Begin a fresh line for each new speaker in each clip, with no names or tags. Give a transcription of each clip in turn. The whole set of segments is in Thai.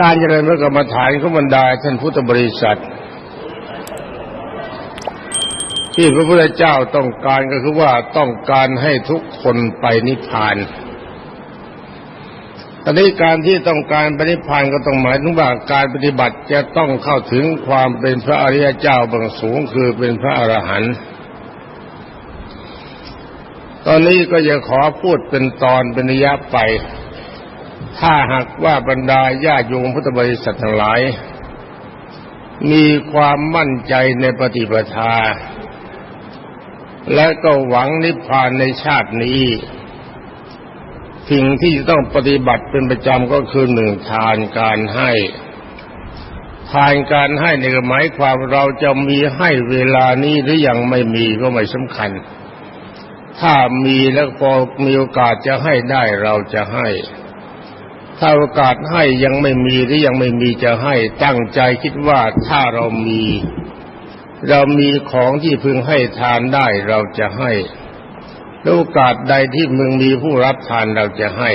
การเจริญพระกรรมฐานของบรรดาท่านพุทธบริษัท ที่พระพุทธเจ้าต้องการก็คือว่าต้องการให้ทุกคนไปนิพพานตอนนี้การที่ต้องการไปนิพพานก็ต้องหมายถึงว่าการปฏิบัติจะต้องเข้าถึงความเป็นพระอริยเจ้าบางสูงคือเป็นพระอรหันต์ตอนนี้ก็จะขอพูดเป็นตอนเป็นระยะไป ถ้าหากว่าบรรดาญาโยมพุทธบริษัททั้งหลาย มีความมั่นใจในปฏิปทา และก็หวังนิพพานในชาตินี้ สิ่งที่จะต้องปฏิบัติเป็นประจำก็คือหนึ่งทานการให้ทานการให้ในหมายความเราจะมีให้เวลานี้หรือยังไม่มีก็ไม่สำคัญ ถ้ามีแล้วพอมีโอกาสจะให้ได้เราจะให้ ถ้าโอกาสให้ยังไม่มีหรือยังไม่มีจะให้ตั้งใจคิดว่าถ้าเรามี เรามีของที่พึงให้ทานได้เราจะให้โอกาสใดที่มึงมีผู้รับทานเราจะให้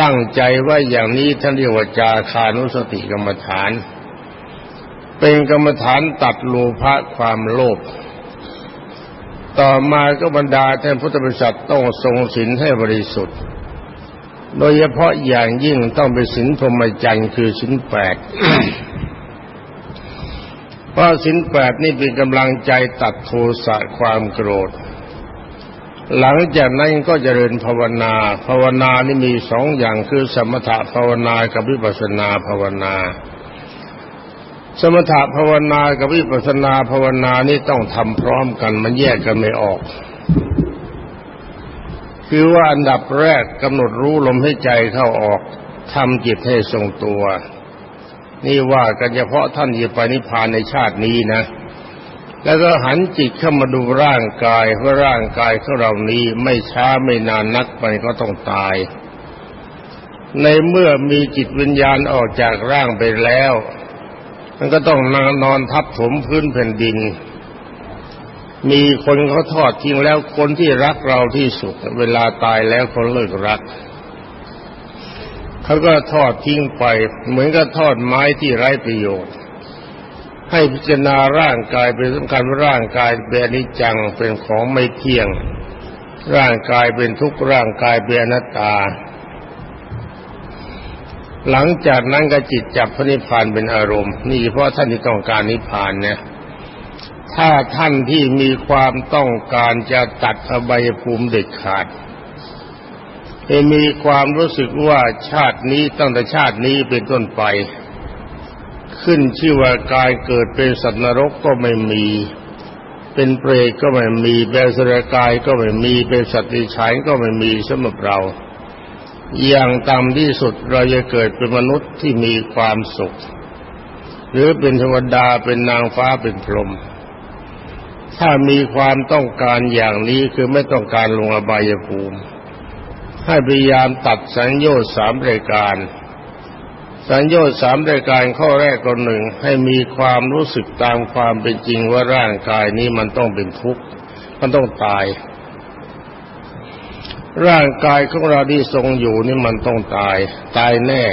ตั้งใจว่าอย่างนี้ท่านเรียกว่าจาคานุสติกรรมฐาน เป็นกรรมฐานตัดโลภะความโลภต่อมาก็บรรดาท่านพุทธบริษัทต้องทรงศีลให้บริสุทธิ์ โดยเฉพาะอย่างยิ่งต้องเป็นศีลพรหมจรรย์คือศีลแปดเพราะศีลแปดนี่เป็นกำลังใจตัดโทสะความโกรธ หลังจากนั้นก็จเจริญภาวนา ภาวนานี่มีสองอย่างคือสมถะภาวนากับวิปัสนาภาวนา สมถะภาวนากับวิปัสนาภาวนานี่ต้องทำพร้อมกันมันแยกกันไม่ออก คือว่าอันดับแรกกำหนดรู้ลมให้ใจเข้าออกทำจิตให้ทรงตัว นี่ว่ากันเฉพาะท่านจะไปนิพพานในชาตินี้นะ แล้วก็หันจิตเข้ามาดูร่างกายว่าะร่างกายของเรานี้ไม่ช้าไม่นานนักไปก็ต้องตาย ในเมื่อมีจิตวิญญาณออกจากร่างไปแล้ว มันก็ต้องนอนนอนทับถมพื้นแผ่นดิน มีคนเขาทอดทิ้งแล้วคนที่รักเราที่สุด เวลาตายแล้วเขาเลิกรักเขาก็ทอดทิ้งไป เหมือนกับทอดไม้ที่ไร้ประโยชน์ ให้พิจารณาร่างกายเป็นสำคัญว่าร่างกายเป็นอนิจจังเป็นของไม่เที่ยง ร่างกายเป็นทุกข์ร่างกายเป็นอนัตตา หลังจากนั้นก็จิตจับพระนิพพานเป็นอารมณ์ นี่เพราะท่านที่ต้องการนิพพานเนี่ย ถ้าท่านที่มีความต้องการจะตัดอบายภูมิเด็ดขาดจะมีความรู้สึกว่าชาตินี้ตั้งแต่ชาตินี้เป็นต้นไป ขึ้นชื่อว่าการเกิดเป็นสัตว์นรกก็ไม่มี เป็นเปรตก็ไม่มีเป็นสรกายก็ไม่มีเป็นสัตว์ดิฉันก็ไม่มีสำหรับเรา อย่างต่ำที่สุดเราจะเกิดเป็นมนุษย์ที่มีความสุข หรือเป็นเทวดาเป็นนางฟ้าเป็นพรหม ถ้ามีความต้องการอย่างนี้คือไม่ต้องการลงอบายภูมิ ให้พยายามตัดสัญญาสามรายการ สัญญาสามรายการข้อแรกก็หนึ่งให้มีความรู้สึกตามความเป็นจริงว่าร่างกายนี้มันต้องเป็นทุกข์มันต้องตาย ร่างกายของเราที่ทรงอยู่นี่มันต้องตาย ตายแน่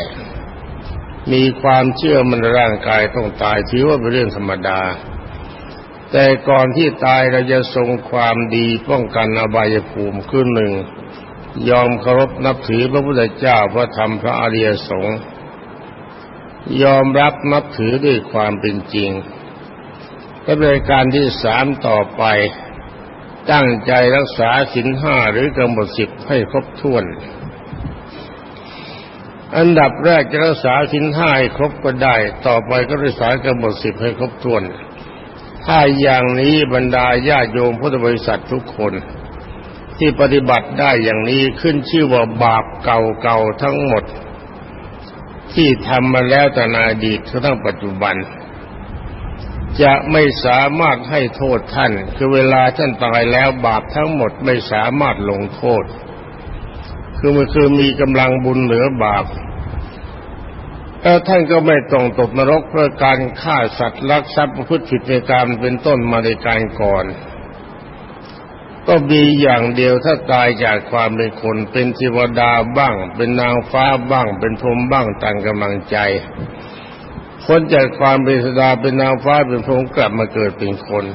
มีความเชื่อมันร่างกายต้องตายถือว่าเป็นเรื่องธรรมดา แต่ก่อนที่ตายเราจะทรงความดีป้องกันอบายภูมิคือหนึ่ง ยอมเคารพนับถือพระพุทธเจ้าพระธรรมพระอริยสงฆ์ยอมรับนับถือด้วยความเป็นจริงและบริการที่สามต่อไป ตั้งใจรักษาศีลห้าหรือกำหนดสิบให้ครบถ้วน อันดับแรกจะรักษาศีลห้าให้ครบก็ได้ ต่อไปก็รักษากำหนดสิบให้ครบถ้วน ถ้าอย่างนี้บรรดาญาโยมพุทธบริษัททุกคน ที่ปฏิบัติได้อย่างนี้ขึ้นชื่อว่าบาปเก่าๆทั้งหมด ที่ทำมาแล้วแต่ในอดีตทั้งปัจจุบัน จะไม่สามารถให้โทษท่าน คือเวลาท่านตายแล้วบาปทั้งหมดไม่สามารถลงโทษ คือมันคือมีกำลังบุญเหนือบาป แล้วท่านก็ไม่ต้องตกนรกเพราะการฆ่าสัตว์ลักทรัพย์พฤติผิดในการเป็นต้นมาในการก่อน ก็มีอย่างเดียวถ้าตายจากความเป็นคน เป็นเทวดาบ้าง เป็นนางฟ้าบ้าง เป็นพรหมบ้างต่างกำลังใจพ้นจากความเป็นสดาเป็นนางฟ้าเป็นพรหมกลับมาเกิดเป็นคน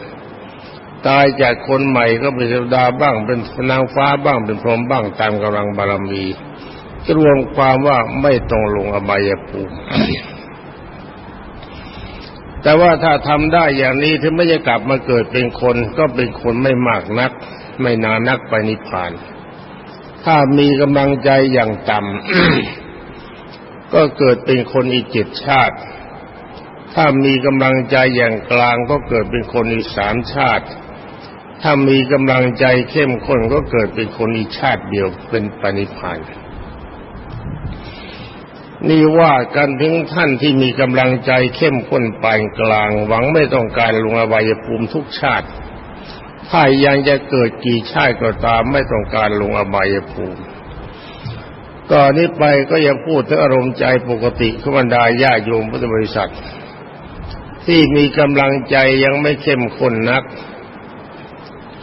ตายจากคนใหม่ก็เป็นเทวดาบ้าง เป็นนางฟ้าบ้างเป็นพรหมบ้างตามกำลังบารมี รวมความว่าไม่ต้องลงอบายภูมิแต่ว่าถ้าทำได้อย่างนี้ถึงไม่จะกลับมาเกิดเป็นคนก็เป็นคนไม่มากนัก ไม่นานนักไปนิพพาน ถ้ามีกำลังใจอย่างต่ำก็เกิดเป็นคนอีกเจ็ดชาติ ถ้ามีกำลังใจอย่างกลางก็เกิดเป็นคนอีกสามชาติ ถ้ามีกำลังใจเข้มข้นก็เกิดเป็นคนอีกชาติเดียวเป็นปณิพานธ์ นี่ว่ากันถึงท่านที่มีกำลังใจเข้มข้นปานกลาง หวังไม่ต้องการลงอบายภูมิทุกชาติ ถ้ายังจะเกิดกี่ชาติก็ตามไม่ต้องการลงอบายภูมิต่อนนี้ไปก็ยังพูดถึงอารมณ์ใจปกติขบรรดาญาโยมพุทธบริษัท ที่มีกำลังใจยังไม่เข้มข้นนัก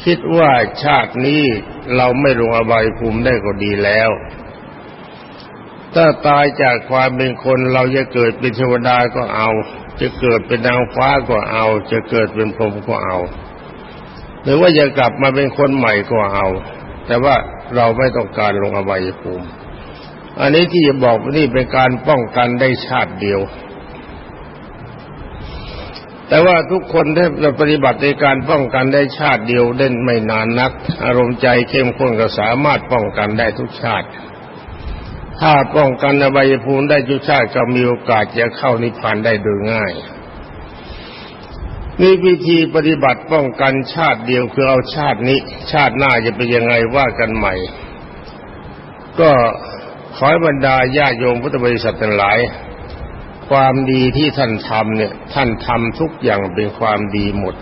คิดว่าชาตินี้เราไม่ลงอบายภูมิได้ก็ดีแล้ว ถ้าตายจากความเป็นคนเราจะเกิดเป็นเทวดาก็เอา จะเกิดเป็นนางฟ้าก็เอา จะเกิดเป็นพรหมก็เอา หรือว่าจะกลับมาเป็นคนใหม่ก็เอา แต่ว่าเราไม่ต้องการลงอบายภูมิ อันนี้ที่จะบอกว่านี่เป็นการป้องกันได้ชาติเดียว แต่ว่าทุกคนที่จะปฏิบัติในการป้องกันได้ชาติเดียวเด่นไม่นานนัก อารมณ์ใจเข้มข้นก็สามารถป้องกันได้ทุกชาติ ถ้าป้องกันอบายภูมิได้จุชาติก็มีโอกาสจะเข้านิพพานได้โดยง่ายนี่วิธีปฏิบัติป้องกันชาติเดียวคือเอาชาตินี้ ชาติหน้าจะเป็นยังไงว่ากันใหม่ ก็ขอให้บรรดาญาโยมพุทธบริษัททั้งหลาย ความดีที่ท่านทำเนี่ย ท่านทำทุกอย่างเป็นความดีหมด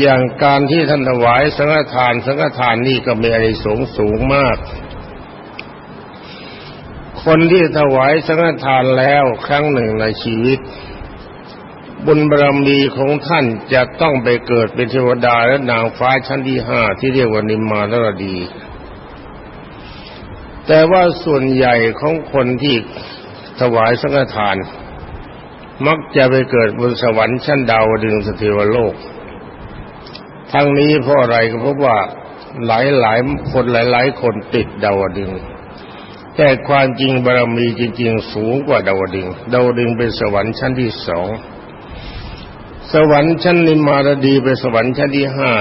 อย่างการที่ท่านถวายสังฆทานสังฆทานนี่ก็มีอะไรสูงสูงมาก คนที่ถวายสังฆทานแล้วครั้งหนึ่งในชีวิต บุญบารมีของท่านจะต้องไปเกิดเป็นเทวดาและนางฟ้าชั้นที่ห้าที่เรียกว่านิมมานรดี แต่ว่าส่วนใหญ่ของคนที่ถวายสังฆทาน มักจะไปเกิดบนสวรรค์ชั้นดาวดึงสเทวโลก ทั้งนี้เพราะอะไรก็เพราะว่าหลายหลายคนหลาย ๆ คนติดดาวดึง แต่ความจริงบารมีจริง ๆ สูงกว่าดาวดึงดาวดึงเป็นสวรรค์ชั้นที่สองสวรรค์ชั้นนิมารดีเป็นสวรรค์ชั้นที่ห้า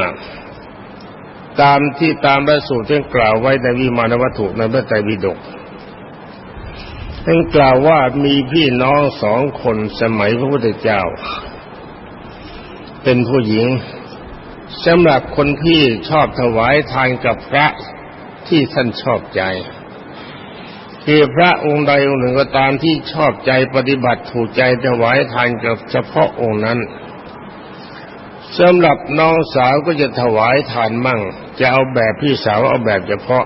ตามที่ตามพระสูตรที่กล่าวไว้ในวิมานวัตถุในพระไตรปิฎกท่านกล่าวว่ามีพี่น้องสองคนสมัยพระพุทธเจ้า เป็นผู้หญิงสำหรับคนพี่ชอบถวายทานกับพระที่ท่านชอบใจ คือพระองค์ใดองค์หนึ่งก็ตามที่ชอบใจปฏิบัติถูกใจถวายทานกับเฉพาะองค์นั้นสำหรับน้องสาวก็จะถวายทานมั่ง จะเอาแบบพี่สาวเอาแบบเฉพาะ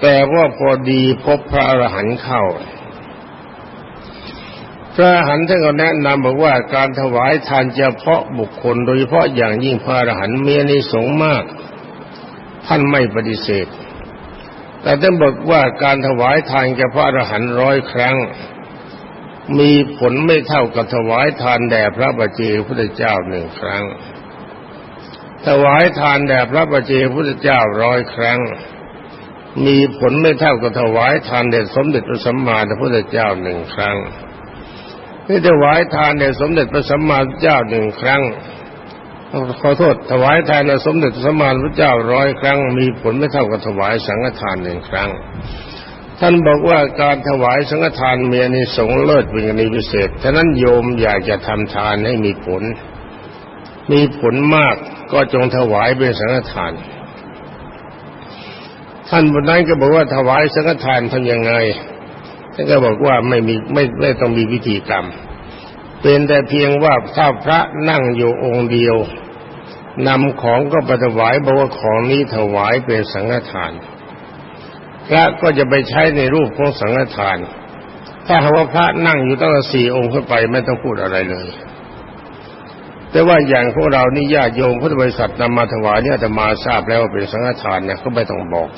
แต่ว่าพอดีพบพระอรหันต์เข้า พระอรหันต์ท่านก็แนะนำบอกว่าการถวายทานเฉพาะบุคคล โดยเฉพาะอย่างยิ่งพระอรหันต์มีนิสงมาก ท่านไม่ปฏิเสธ แต่ท่านบอกว่าการถวายทานแก่พระอรหันต์ร้อยครั้ง มีผลไม่เท่ากับถวายทานแด่พระบัจเจพุทธเจ้าหนึ่งครั้ง ถวายทานแด่พระบัจเจพุทธเจ้าร้อยครั้ง มีผลไม่เท่ากับถวายทานแด่สมเด็จพระสัมมาสัมพุทธเจ้าหนึ่งครั้งที่ถวายทานแด่สมเด็จพระสัมมาสัมพุทธเจ้าหนึ่งครั้ง ขอโทษถวายทานสมเด็จสมานพระเจ้าร้อยครั้ง มีผลไม่เท่ากับถวายสังฆทานหนึ่งครั้ง ท่านบอกว่าการถวายสังฆทานมีอนิสงส์เลิศเป็นกรณีพิเศษฉะนั้นโยมอยากจะทำทานให้มีผล มีผลมากก็จงถวายเป็นสังฆทาน ท่านบนนั้นก็บอกว่าถวายสังฆทานทำยังไงท่านก็บอกว่าไม่มีไม่ไม่ต้องมีวิธีกรรม เป็นแต่เพียงว่าถ้าพระนั่งอยู่องค์เดียว นำของก็ไปถวายบอกว่าของนี้ถวายเป็นสังฆทาน พระก็จะไปใช้ในรูปของสังฆทาน ถ้าหากว่าพระนั่งอยู่ตั้งสี่องค์ขึ้นไปไม่ต้องพูดอะไรเลย แต่ว่าอย่างพวกเรานี่ญาติโยมพุทธบริษัทนำมาถวายเนี่ยอาตมาทราบแล้วว่าเป็นสังฆทานเนี่ยก็ไม่ต้องบอก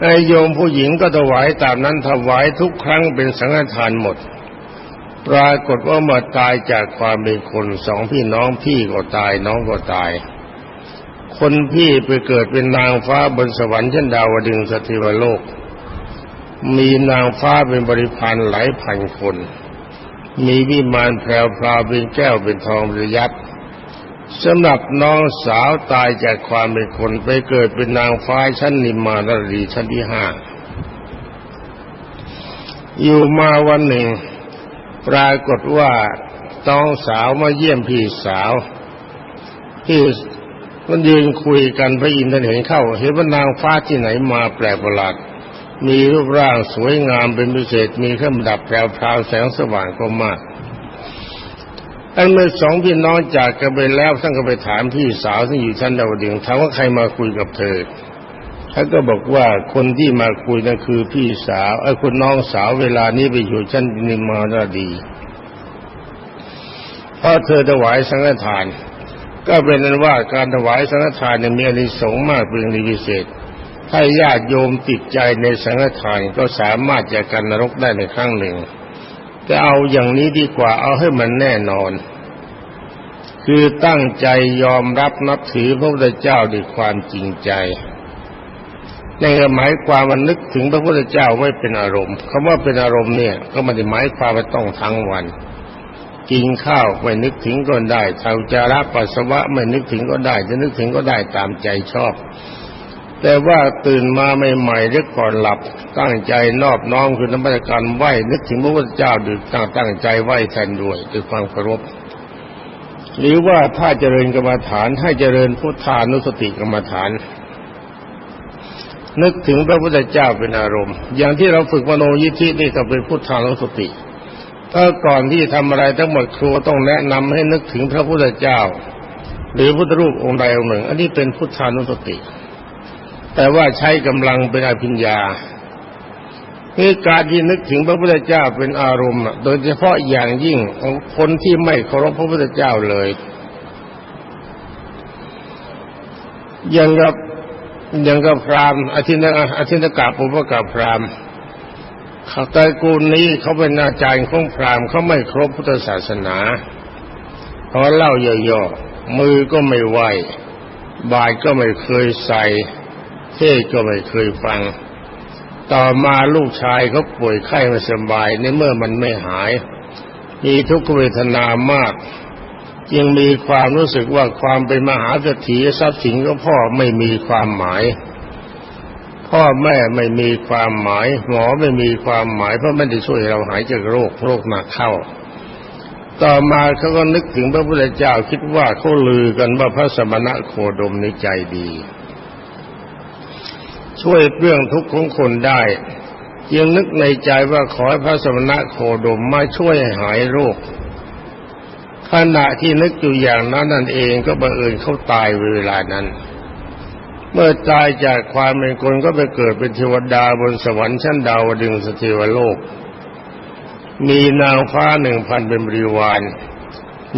ไอโยมผู้หญิงก็ถวายตามนั้นถวายทุกครั้งเป็นสังฆทานหมด ปรากฏว่ามื่อตายจากความเป็นคนสองพี่น้องพี่ก็ตายน้องก็ตาย คนพี่ไปเกิดเป็นนางฟ้าบนสวรรค์ชั้นดาวดึงสถิวโลก มีนางฟ้าเป็นบริพารหลายพันคน มีวิมานแพรวพราวเป็นแก้วเป็นทองระยับสำหรับน้องสาวตายจากความเป็นคนไปเกิดเป็นนางฟ้าชั้นนิมมานรีชั้นที่ห้าอยู่มาวันหนึ่ง ปรากฏว่าต้องสาวมาเยี่ยมพี่สาวที่มันยืนคุยกันพระอินทร์เห็นเข้า เห็นว่านางฟ้าที่ไหนมาแปลกประหลาดมีรูปร่างสวยงามเป็นพิเศษมีเครื่องดับแพรวแสงสว่างก็มากอันเมื่อสองพี่น้องจากกันไปแล้วท่านก็ไปถามพี่สาวที่อยู่ชั้นดาวดึงถามว่าใครมาคุยกับเธอ ท่านก็บอกว่าคนที่มาคุยนั่นคือพี่สาวไอ้คุณน้องสาวเวลานี้ไปอยู่ชั้นนิมมานดีเพราะเธอถวายสังฆทาน ก็เป็นนั้นว่าการถวายสังฆทานเนี่ยมีอานิสงส์มากเป็นพิเศษถ้าญาติโยมติดใจในสังฆทานก็สามารถจะกันนรกได้ในครั้งหนึ่ง แต่เอาอย่างนี้ดีกว่าเอาให้มันแน่นอน คือตั้งใจยอมรับนับถือพระพุทธเจ้าด้วยความจริงใจ ในหมายความว่านึกถึงพระพุทธเจ้าไว้เป็นอารมณ์คำว่าเป็นอารมณ์เนี่ย ก็ไม่ได้หมายความว่าต้องทั้งวัน กินข้าวไม่นึกถึงก็ได้ทาจาระปัสสาวะไม่นึกถึงก็ได้ จะนึกถึงก็ได้ตามใจชอบ แต่ว่าตื่นมาใหม่ๆหรือก่อนหลับตั้งใจนอบน้อมคือนมัสการไหว้นึกถึงพระพุทธเจ้าดึกตั้งตั้งใจไหว้แทนด้วยด้วยความเคารพหรือว่าถ้าเจริญกรรมฐานให้เจริญพุทธานุสติกรรมฐาน นึกถึงพระพุทธเจ้าเป็นอารมณ์ อย่างที่เราฝึกมโนยิทธินี่ก็เป็นพุทธานุสติ ถ้าก่อนที่ทำอะไรทั้งหมดครูต้องแนะนำให้นึกถึงพระพุทธเจ้า หรือพุทธรูปองค์ใดองค์หนึ่ง อันนี้เป็นพุทธานุสติ แต่ว่าใช้กำลังเป็นอภิญญาคือการที่นึกถึงพระพุทธเจ้าเป็นอารมณ์ โดยเฉพาะอย่างยิ่งของคนที่ไม่เคารพพระพุทธเจ้าเลย อย่างกับ ย่างกับพราหมณ์อธินอธินกาปุปกาพราหมณ์เขาตระกูลนี้เขาเป็นอาจารย์ของพราหมณ์เขาไม่ครบพุทธศาสนาเพอเล่าย่อๆมือก็ไม่ไหวบาทก็ไม่เคยใส่ เทศก็ไม่เคยฟัง ต่อมาลูกชายเขาป่วยไข้ไม่สบายในเมื่อมันไม่หาย มีทุกขเวทนามาก ยังมีความรู้สึกว่าความเป็นมหาเศรษฐีทรัพย์สินของพ่อไม่มีความหมาย พ่อแม่ไม่มีความหมาย หมอไม่มีความหมายเพราะไม่ได้ช่วยเราหายจากโรคโรคหนักเข้า ต่อมาเขาก็นึกถึงพระพุทธเจ้าคิดว่าเขาลือกันว่าพระสมณะโคดมในใจดี ช่วยเรื่องทุกข์ของคนได้ยังนึกในใจว่าขอให้พระสมณะโคดมมาช่วยหายโรค ขณะที่นึกอยู่อย่างนั้นนั่นเองก็บังเอิญเขาตายเวลานั้น เมื่อตายจากความเป็นคนก็ไปเกิดเป็นเทวดาบนสวรรค์ชั้นดาวดึงสเทวโลก มีนางฟ้าหนึ่งพันเป็นบริวาร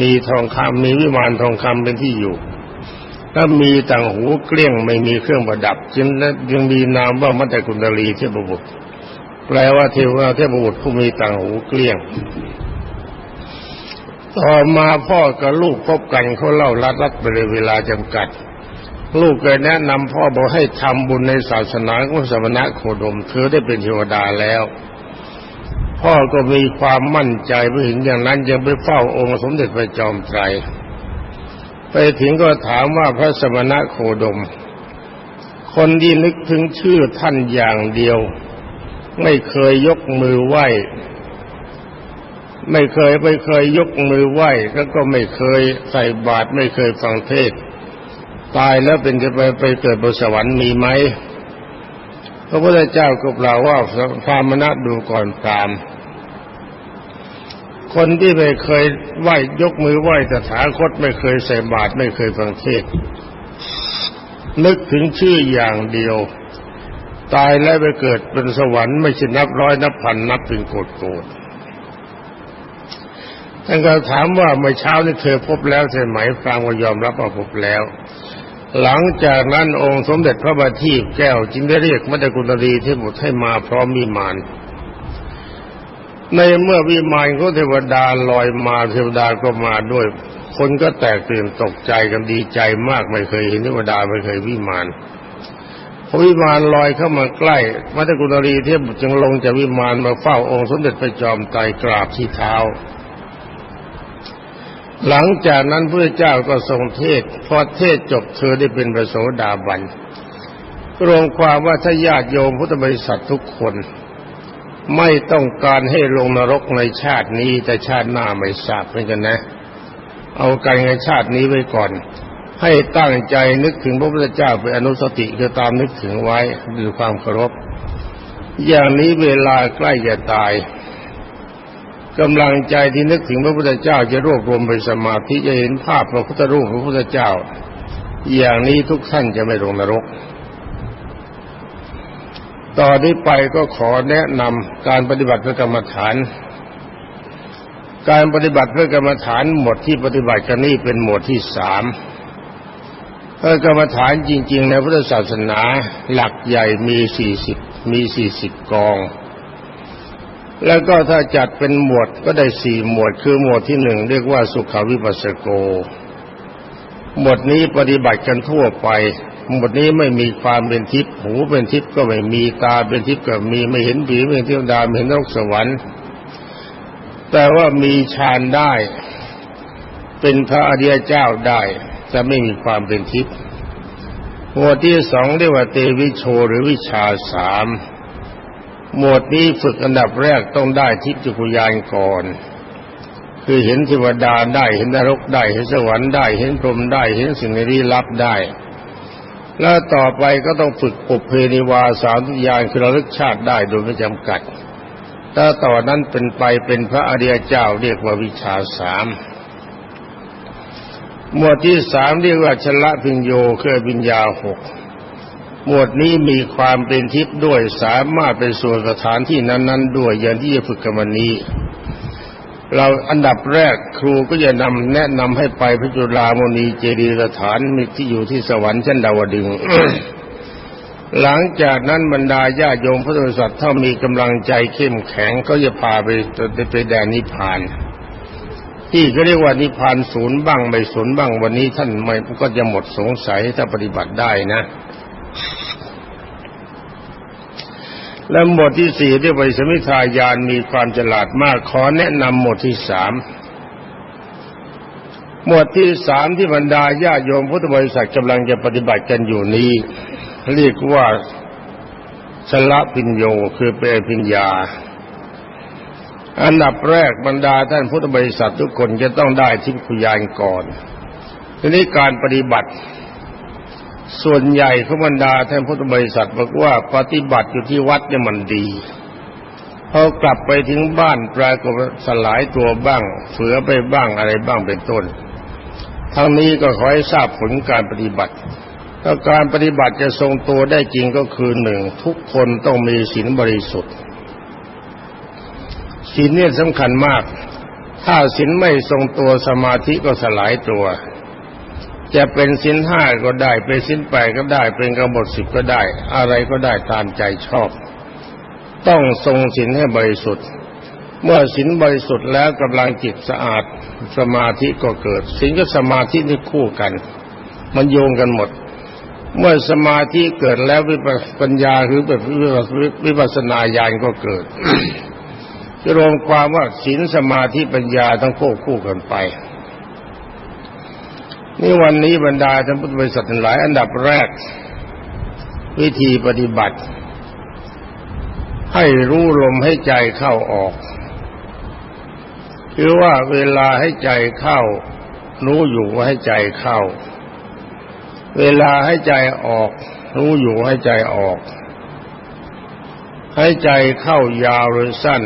มีทองคำมีวิมานทองคำเป็นที่อยู่ถ้ามีต่างหูเกลี้ยงไม่มีเครื่องประดับจึงยังมีนามว่ามัตตกุณลีเทพบุตรแปลว่าเทวเทพบุตรผู้มีต่างหูเกลี้ยง ต่อมาพ่อกับลูกพบกันเขาเล่ารัดรัดไปเลยเวลาจำกัด ลูกก็แนะนำพ่อบอกให้ทำบุญในศาสนาของสมณะโคดมเธอได้เป็นเทวดาแล้ว พ่อก็มีความมั่นใจเมื่อเห็นอย่างนั้นยังไปเฝ้าองค์สมเด็จพระจอมไตรไปถึงก็ถามว่าพระสมณะโคดม คนที่นึกถึงชื่อท่านอย่างเดียว ไม่เคยยกมือไหว้ ไม่เคยไม่เคยยกมือไหว้แล้วก็ไม่เคยใส่บาตรไม่เคยฟังเทศ ตายแล้วเป็นจะไปไปเกิดบนสวรรค์มีไหมพระพุทธเจ้าก็กล่าวว่าพรามณะดูก่อนพรามคนที่ไม่เคยไหว้ยกมือไหว้ตถาคตไม่เคยใส่บาตรไม่เคยฟังเทศน์นึกถึงชื่ออย่างเดียว ตายแล้วไปเกิดเป็นสวรรค์ไม่ใช่นับร้อยนับพันนับเป็นโกดโกด ท่านก็ถามว่าเมื่อเช้านี้เธอพบแล้วใช่ไหมฟางก็ยอมรับว่าพบแล้ว หลังจากนั้นองค์สมเด็จพระบัณฑิตแก้วจึงได้เรียกมัตตกุณรีเทพบุตรให้มาพร้อมวิมาน ในเมื่อวิมานของเทวดาลอยมาเทวดาก็มาด้วย คนก็แตกตื่นตกใจกันดีใจมากไม่เคยเห็นเทวดาไม่เคยวิมานพอวิมานลอยเข้ามาใกล้มัตตกุณรีเทพบุตรจึงลงจากวิมานมาเฝ้าองค์สมเด็จพระจอมไตรกราบที่เท้า หลังจากนั้นพระเจ้าก็ทรงเทศพอเทศจบเธอได้เป็นพระโสดาบันรวมความว่าถ้าญาติโยมพุทธบริษัททุกคน ไม่ต้องการให้ลงนรกในชาตินี้แต่ชาติหน้าไม่ทราบเหมือนกันนะ เอาการในชาตินี้ไว้ก่อน ให้ตั้งใจนึกถึงพระพุทธเจ้าเป็นอนุสติคือตามนึกถึงไว้ด้วยความเคารพ อย่างนี้เวลาใกล้จะตาย กำลังใจที่นึกถึงพระพุทธเจ้าจะรวบรวมเป็นสมาธิจะเห็นภาพพระพุทธรูปพระพุทธเจ้า อย่างนี้ทุกท่านจะไม่ลงนรก ต่อนี้ไปก็ขอแนะนำการปฏิบัติเพื่อกรรมฐาน การปฏิบัติเพื่อกรรมฐานหมวดที่ปฏิบัติกันนี่เป็นหมวดที่สามเพื่อกรรมฐานจริง ๆ ในพุทธศาสนาหลักใหญ่มีสี่สิบมีสี่สิบกอง แล้วก็ถ้าจัดเป็นหมวดก็ได้สี่หมวด คือหมวดที่หนึ่งเรียกว่าสุขวิปัสสโก หมวดนี้ปฏิบัติกันทั่วไป หมวดนี้ไม่มีความเป็นทิพย์หูเป็นทิพย์ก็ไม่มีตาเป็นทิพย์ก็มีไม่เห็นผีไม่เห็นเทวดาไม่เห็นนรกสวรรค์ แต่ว่ามีฌานได้ เป็นพระอริยเจ้าได้จะไม่มีความเป็นทิพย์หมวดที่สองเรียกว่าเตวิโชหรือวิชาสาม หมวดนี้ฝึกอันดับแรกต้องได้ทิพย์จักรยานก่อน คือเห็นเทวดาได้เห็นนรกได้เห็นสวรรค์ได้เห็นพรหมได้เห็นสิ่งลี้ลับได้ แล้วต่อไปก็ต้องฝึกปุเพนิวาสามทุกอย่างคือระลึกชาติได้โดยไม่จำกัด ถ้าต่อนนั้นเป็นไปเป็นพระอริยเจ้าเรียกว่าวิชาสามหมวดที่สามเรียกว่าชละพิญโยคือปิญญาหก หมวดนี้มีความเป็นทิพย์ด้วยสามารถไปสู่สถานที่นั้น ๆ ด้วยอย่างที่จะฝึกกันวันนี้ เราอันดับแรกครูก็จะนำแนะนำให้ไปพระจุลามณีเจดีย์สถานมีที่อยู่ที่สวรรค์ชั้นดาวดึงหลังจากนั้นบรรดาญาโยมพุทธบริษัทถ้ามีกำลังใจเข้มแข็งก็จะพาไปไปแดนนิพพานที่ก็เรียกว่านิพพานศูนย์บ้างไม่ศูนย์บ้างวันนี้ท่านไม่ก็จะหมดสงสัยถ้าปฏิบัติได้นะ และหมวดที่สี่เรียกว่าสมิทายานมีความฉลาดมากขอแนะนำหมวดที่สามหมวดที่สามที่บรรดาญาโยมพุทธบริษัทกำลังจะปฏิบัติกันอยู่นี้ เรียกว่าชละพิญโยคือเปรพิญญา อันดับแรกบรรดาท่านพุทธบริษัททุกคนจะต้องได้ทิพยานก่อนทีนี้การปฏิบัติ ส่วนใหญ่ขบรรดาท่านพุทธบริษัทบอกว่าปฏิบัติอยู่ที่วัดเนี่ยมันดีพอกลับไปถึงบ้านปรากฏสลายตัวบ้างเฝือไปบ้างอะไรบ้างเป็นต้น ทั้งนี้ก็ขอให้ทราบผลการปฏิบัติถ้าการปฏิบัติจะทรงตัวได้จริงก็คือหนึ่งทุกคนต้องมีศีลบริสุทธิ์ศีลเนี่ยสำคัญมาก ถ้าศีลไม่ทรงตัวสมาธิก็สลายตัว จะเป็นศีลห้าก็ได้ เป็นศีลแปก็ได้ เป็นกบฏสิบก็ได้ อะไรก็ได้ตามใจชอบ ต้องทรงศีลให้บริสุทธิ์ เมื่อศีลบริสุทธิ์แล้วกำลังจิตสะอาดสมาธิก็เกิดศีลกับสมาธินี่คู่กัน มันโยงกันหมด เมื่อสมาธิเกิดแล้ววิปัญญาคือแบบวิปัสสนาญาณก็เกิดจะรวมความว่าศีลสมาธิปัญญาต้องควบคู่กันไป นี่วันนี้บรรดาท่านพุทธบริษัททั้งหลาย อันดับแรก วิธีปฏิบัติ ให้รู้ลมให้ใจเข้าออกคือว่าเวลาให้ใจเข้า รู้อยู่ว่าให้ใจเข้า เวลาให้ใจออก รู้อยู่ให้ใจออก ให้ใจเข้ายาวหรือสั้น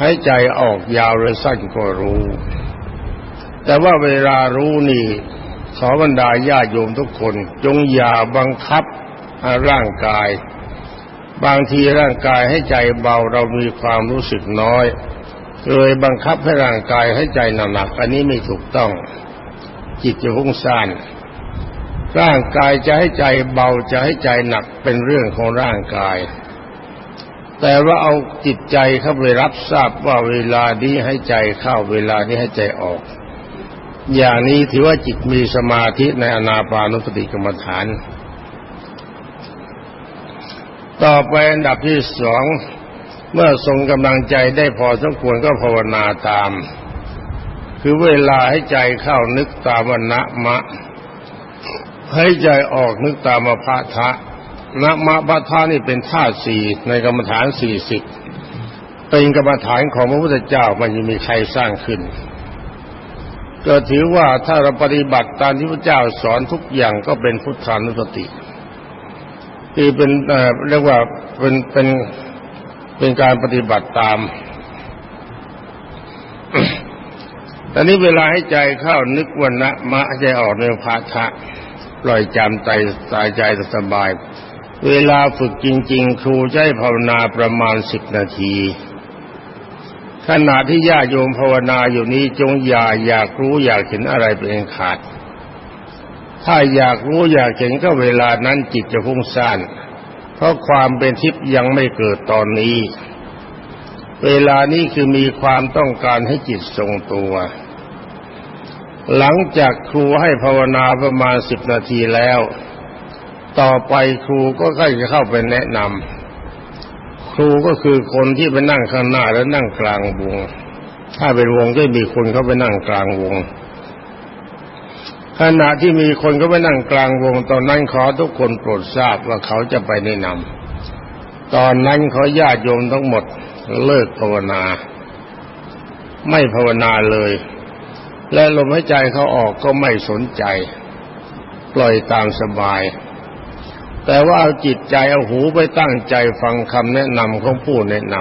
ให้ใจออกยาวหรือสั้นก็รู้ แต่ว่าเวลารู้นี่ขอบรรดาญาโยมทุกคน จงอย่าบังคับร่างกาย บางทีร่างกายให้ใจเบาเรามีความรู้สึกน้อยเลยบังคับให้ร่างกายให้ใจหนักอันนี้ไม่ถูกต้อง จิตจะพุ่งซ่านร่างกายจะให้ใจเบาจะให้ใจหนักเป็นเรื่องของร่างกาย แต่ว่าเอาจิตใจเข้าไปรับทราบว่าเวลานี้ให้ใจเข้าเวลานี้ให้ใจออก อย่างนี้ถือว่าจิตมีสมาธิในอนาปานุสติกรรมฐาน ต่อไปอันดับที่สองเมื่อทรงกำลังใจได้พอสมควรก็ภาวนาตาม คือเวลาให้ใจเข้านึกตามวนะมะ ให้ใจออกนึกตามพระทะนะมะพระทะนี่เป็นท่าสี่ในกรรมฐานสี่สิบเป็นกรรมฐานของพระพุทธเจ้ามันยังมีใครสร้างขึ้น ก็ถือว่าถ้าเราปฏิบัติตามที่พระเจ้าสอนทุกอย่างก็เป็นพุทธานุสติคือเป็นเอ่อเรียกว่าเป็นเป็นเป็นการปฏิบัติตามตอนนี้เวลาให้ใจเข้านึกวันนะมะใจออกในภาทะปล่อยจำใจตายใจสบาย เวลาฝึกจริง ๆ ครูให้ภาวนาประมาณสิบนาที ขณะที่ญาโยมภาวนาอยู่นี้จงอย่าอยากรู้อยากเห็นอะไรเป็นขาด ถ้าอยากรู้อยากเห็นก็เวลานั้นจิตจะพุ่งซ่าน เพราะความเป็นทิพย์ยังไม่เกิดตอนนี้ เวลานี้คือมีความต้องการให้จิตทรงตัว หลังจากครูให้ภาวนาประมาณสิบนาทีแล้ว ต่อไปครูก็ใกล้จะเข้าไปแนะนำ ครูก็คือคนที่ไปนั่งข้างหน้าและนั่งกลางวง ถ้าเป็นวงก็มีคนเขาไปนั่งกลางวง ขณะที่มีคนก็ไปนั่งกลางวง ตอนนั้นขอทุกคนโปรดทราบว่าเขาจะไปแนะนำตอนนั้นเขาญาติโยมทั้งหมดเลิกภาวนา ไม่ภาวนาเลย และลมหายใจเขาออกก็ไม่สนใจ ปล่อยตามสบาย แต่ว่าเอาจิตใจเอาหูไปตั้งใจฟังคำแนะนำของผู้แนะน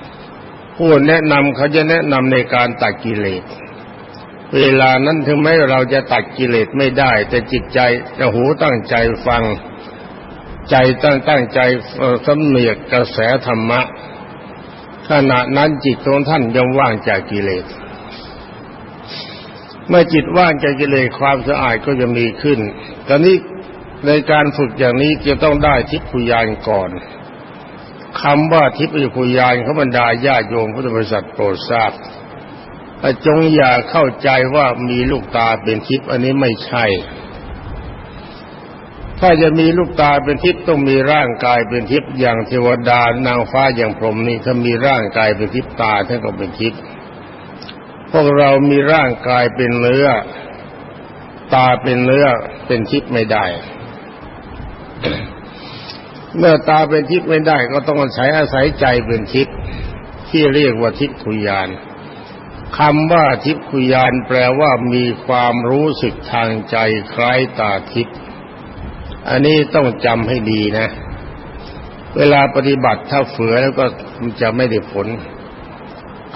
ำผู้แนะนำเขาจะแนะนำในการตัดกิเลส เวลานั้นถึงแม้เราจะตัดกิเลสไม่ได้ แต่จิตใจจะหูตั้งใจฟังใจตั้งตั้งใจสำเนียกกระแสธรรมะ ขณะนั้นจิตของท่านยังว่างจากกิเลส เมื่อจิตว่างจากกิเลสความสะอาดก็จะมีขึ้นตอนนี้ ในการฝึกอย่างนี้จะต้องได้ทิพยานก่อนคำว่าทิพยานเขาบรรดาญาโยมพุทธบริษัทโปรดทราบจงอย่าเข้าใจว่ามีลูกตาเป็นทิพย์อันนี้ไม่ใช่ ถ้าจะมีลูกตาเป็นทิพย์ต้องมีร่างกายเป็นทิพย์อย่างเทวดานางฟ้าอย่างพรหมนี่ถ้ามีร่างกายเป็นทิพย์ตาท่านก็เป็นทิพย์พวกเรามีร่างกายเป็นเนื้อ ตาเป็นเนื้อเป็นทิพย์ไม่ได้ เมื่อตาเป็นทิพย์ไม่ได้ก็ต้องอาศัยอาศัยใจเป็นทิพย์ที่เรียกว่าทิพคุยานคำว่าทิพคุยานแปลว่ามีความรู้สึกทางใจคล้ายตาทิพย์อันนี้ต้องจำให้ดีนะ เวลาปฏิบัติถ้าเฝือแล้วก็จะไม่ได้ผล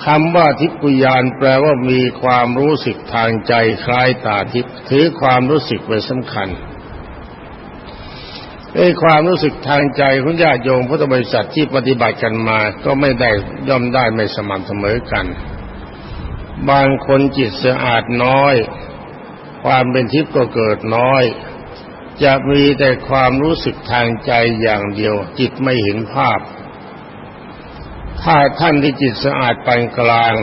คำว่าทิพยานแปลว่ามีความรู้สึกทางใจคล้ายตาทิพย์ถือความรู้สึกเป็นสำคัญ ไอ้ความรู้สึกทางใจของญาติโยมพุทธบริษัทที่ปฏิบัติกันมา ก็ไม่ได้ย่อมได้ไม่สม่ำเสมอกัน บางคนจิตสะอาดน้อย ความเป็นทิพย์ก็เกิดน้อย จะมีแต่ความรู้สึกทางใจอย่างเดียว จิตไม่เห็นภาพ ถ้าท่านที่จิตสะอาดปานกลาง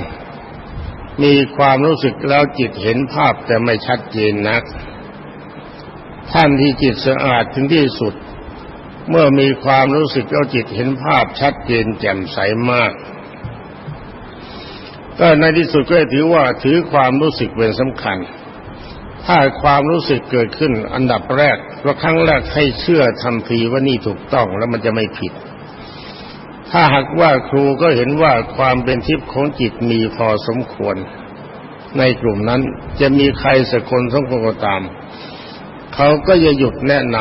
มีความรู้สึกแล้วจิตเห็นภาพแต่ไม่ชัดเจนนัก ท่านที่จิตสะอาดถึงที่สุด เมื่อมีความรู้สึกแล้วจิตเห็นภาพชัดเจนแจ่มใสมาก ก็ในที่สุดก็ถือว่าถือความรู้สึกเป็นสำคัญ ถ้าความรู้สึกเกิดขึ้นอันดับแรกว่าครั้งแรกให้เชื่อทันทีว่านี่ถูกต้องแล้วมันจะไม่ผิด ถ้าหากว่าครูก็เห็นว่าความเป็นทิพย์ของจิตมีพอสมควร ในกลุ่มนั้นจะมีใครสักคนสมควรก็ตาม เขาก็จะหยุดแนะน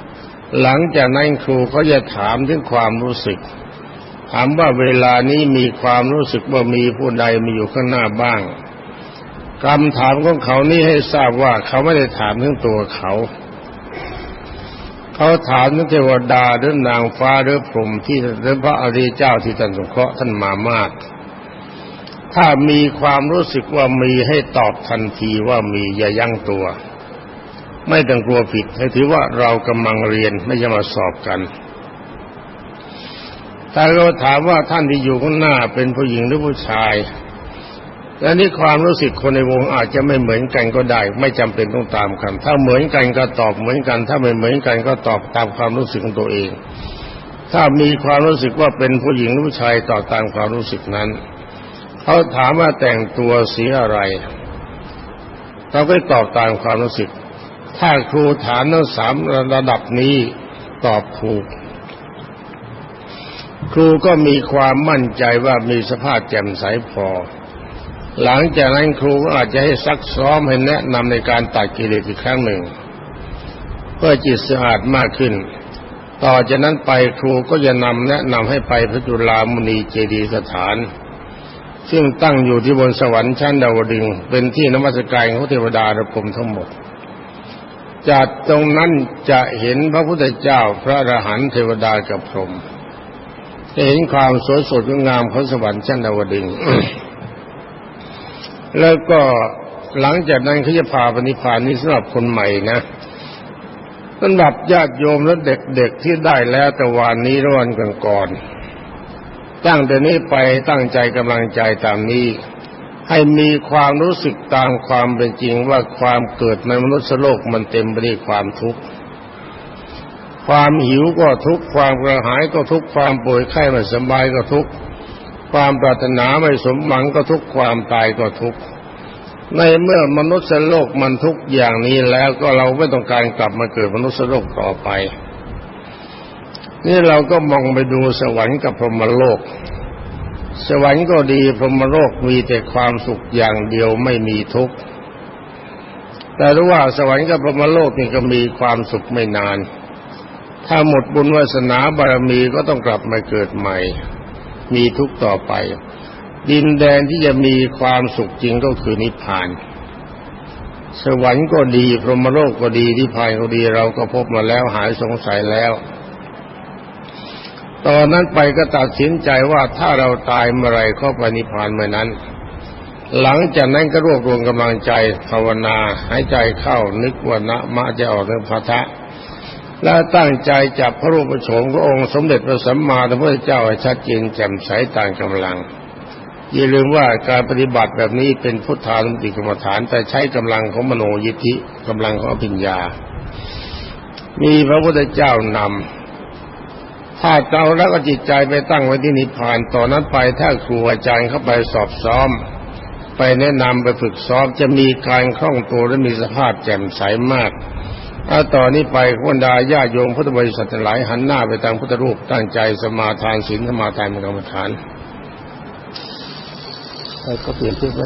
ำหลังจากนั้นครูก็จะถามถึงความรู้สึก ถามว่าเวลานี้มีความรู้สึกว่ามีผู้ใดมีอยู่ข้างหน้าบ้างคำถามของเขานี่ให้ทราบว่าเขาไม่ได้ถามถึงตัวเขา เขาถามถึงเทวดาหรือนางฟ้าหรือพรหมที่หรือพระอริยเจ้าที่ท่านสงเคราะห์ท่านมามาก ถ้ามีความรู้สึกว่ามีให้ตอบทันทีว่ามีอย่ายั้งตัว ไม่ต้องกลัวผิดให้ถือว่าเรากำลังเรียนไม่ใช่มาสอบกันถ้าเราถามว่าท่านที่อยู่ข้างหน้าเป็นผู้หญิงหรือผู้ชาย และนี่ความรู้สึกคนในวงอาจจะไม่เหมือนกันก็ได้ ไม่จำเป็นต้องตามกัน ถ้าเหมือนกันก็ตอบเหมือนกัน ถ้าไม่เหมือนกันก็ตอบตามความรู้สึกของตัวเอง ถ้ามีความรู้สึกว่าเป็นผู้หญิงหรือผู้ชายตอบตามความรู้สึกนั้น เขาถามว่าแต่งตัวสีอะไรเราก็ตอบตามความรู้สึก ถ้าครูถามทั้งสามระดับนี้ตอบถูก ครูก็มีความมั่นใจว่ามีสภาพแจ่มใสพอ หลังจากนั้นครูก็อาจจะให้ซักซ้อมให้แนะนำในการตัดกิเลสอีกครั้งหนึ่ง เพื่อจิตสะอาดมากขึ้น ต่อจากนั้นไปครูก็จะนำแนะนำให้ไปพระจุลามุนีเจดียสถานซึ่งตั้งอยู่ที่บนสวรรค์ชั้นดาวดึงเป็นที่นมัสการของเทวดาระพรหมทั้งหมด จากตรงนั้นจะเห็นพระพุทธเจ้าพระอรหันต์เทวดากับพรหมจะเห็นความสวยสดงามของสวรรค์ชั้นดาวดึงแล้วก็หลังจากนั้นเขาจะพาปณิพานนี้สำหรับคนใหม่นะสำหรับญาติโยมและเด็กๆที่ได้แล้วแต่วันนี้ร้อนกันก่อนตั้งแต่นี้ไปตั้งใจกำลังใจตามนี้ ให้มีความรู้สึกตามความเป็นจริงว่าความเกิดในมนุษย์โลกมันเต็มไปด้วยความทุกข์ความหิวก็ทุกข์ความกระหายก็ทุกข์ความป่วยไข้ไม่สบายก็ทุกข์ความปรารถนาไม่สมหวังก็ทุกข์ความตายก็ทุกข์ในเมื่อมนุษย์โลกมันทุกข์อย่างนี้แล้วก็เราไม่ต้องการกลับมาเกิดมนุษย์โลกต่อไป นี่เราก็มองไปดูสวรรค์กับพรหมโลก สวรรค์ก็ดีพรหมโลกมีแต่ความสุขอย่างเดียวไม่มีทุกข์แต่รู้ว่าสวรรค์กับพรหมโลกนี่ก็มีความสุขไม่นาน ถ้าหมดบุญวาสนาบารมีก็ต้องกลับมาเกิดใหม่ มีทุกข์ต่อไป ดินแดนที่จะมีความสุขจริงก็คือนิพพาน สวรรค์ก็ดีพรหมโลกก็ดีนิพพานก็ดีเราก็พบมาแล้วหายสงสัยแล้ว ตอนนั้นไปก็ตัดสินใจว่าถ้าเราตายเมื่อไรก็ไปนิพพานเมื่อนั้น หลังจากนั้นก็รวบรวมกำลังใจภาวนาหายใจเข้านึกว่านะมะจะออกเรื่องพระทะและตั้งใจจับพระรูปโฉมขององค์สมเด็จพระสัมมาสัมพุทธเจ้าให้ชัดเจนแจ่มใสต่างกำลัง อย่าลืมว่าการปฏิบัติแบบนี้เป็นพุทธานุติกรรมฐาน แต่ใช้กำลังของมโนยิทธิกำลังของอภิญญา มีพระพุทธเจ้านำ ถ้าเราแล้วก็จิตใจไปตั้งไว้ที่นิพพานต่อนนั้นไปถ้าครูอาจารย์เข้าไปสอบซ้อม ไปแนะนำไปฝึกซ้อมจะมีการคล่องตัวและมีสภาพแจ่มใสมากถ้าต่อนนี้ไปบรรดาญาโยมพุทธบริษัทหลายหันหน้าไปทางพุทธรูปตั้งใจสมาทานศีลสมาทานเป็นกรรมฐานไปก็เปลี่ยนเพื่อไป